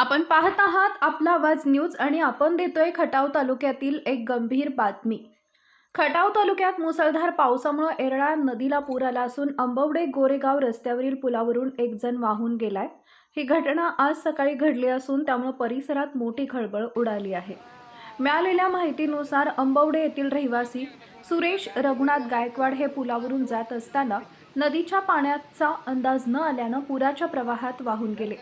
आपण पाहत आहात आपला आवाज न्यूज आणि आपण देतोय खटाव तालुक्यातील एक गंभीर बातमी. खटाव तालुक्यात मुसळधार पावसामुळे एरळा नदीला पूर आला असून अंबवडे गोरेगाव रस्त्यावरील पुलावरून एक जण वाहून गेलाय. ही घटना आज सकाळी घडली असून त्यामुळे परिसरात मोठी खळबळ उडाली आहे. मिळालेल्या माहितीनुसार अंबवडे येथील रहिवासी सुरेश रघुनाथ गायकवाड हे पुलावरून जात असताना नदीच्या पाण्याचा अंदाज न आल्यानं पुराच्या प्रवाहात वाहून गेले.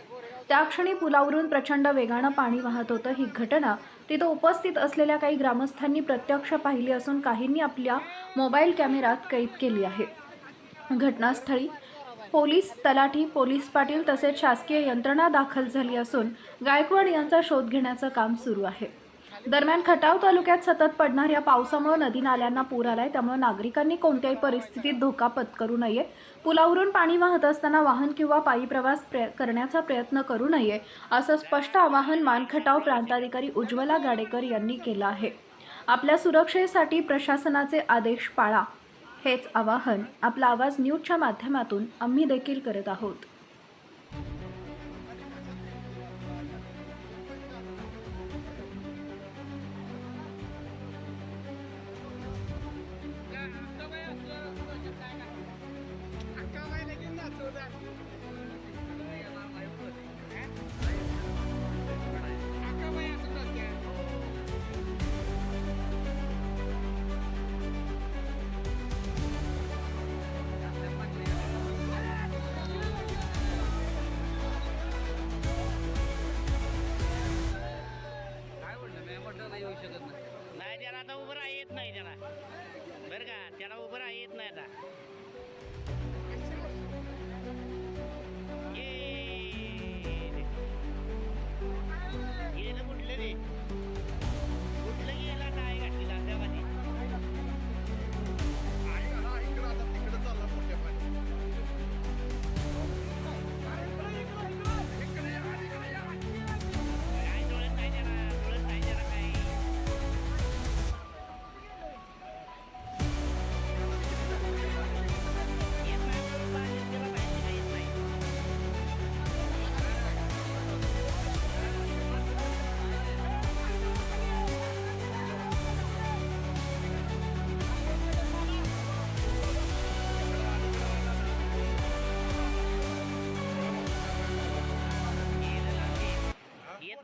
त्या क्षणी पुलावरून प्रचंड वेगानं पाणी वाहत होतं. ही घटना तिथं उपस्थित असलेल्या काही ग्रामस्थांनी प्रत्यक्ष पाहिली असून काहींनी आपल्या मोबाईल कॅमेरात कैद केली आहे. घटनास्थळी पोलीस तलाठी पोलीस पाटील तसेच शासकीय यंत्रणा दाखल झाली असून गायकवाड यांचा शोध घेण्याचं काम सुरू आहे. दरम्यान खटाव तालुक्यात सतत पडणाऱ्या पावसामुळे नदी नाल्यांना पूर आलाय. त्यामुळे नागरिकांनी कोणत्याही परिस्थितीत धोका पत्करू नये. पुलावरून पाणी वाहत असताना वाहन किंवा पायी प्रवास करण्याचा प्रयत्न करू नये असं स्पष्ट आवाहन मानखटाव प्रांताधिकारी उज्ज्वला गाडेकर यांनी केलं आहे. आपल्या सुरक्षेसाठी प्रशासनाचे आदेश पाळा. हेच आवाहन आपला आवाज न्यूजच्या माध्यमातून आम्ही देखील करत आहोत. आता उभं राहा येत नाही त्याला. बरं का? त्याला उभं राहा येत नाही आता. ये. कुठलं रे?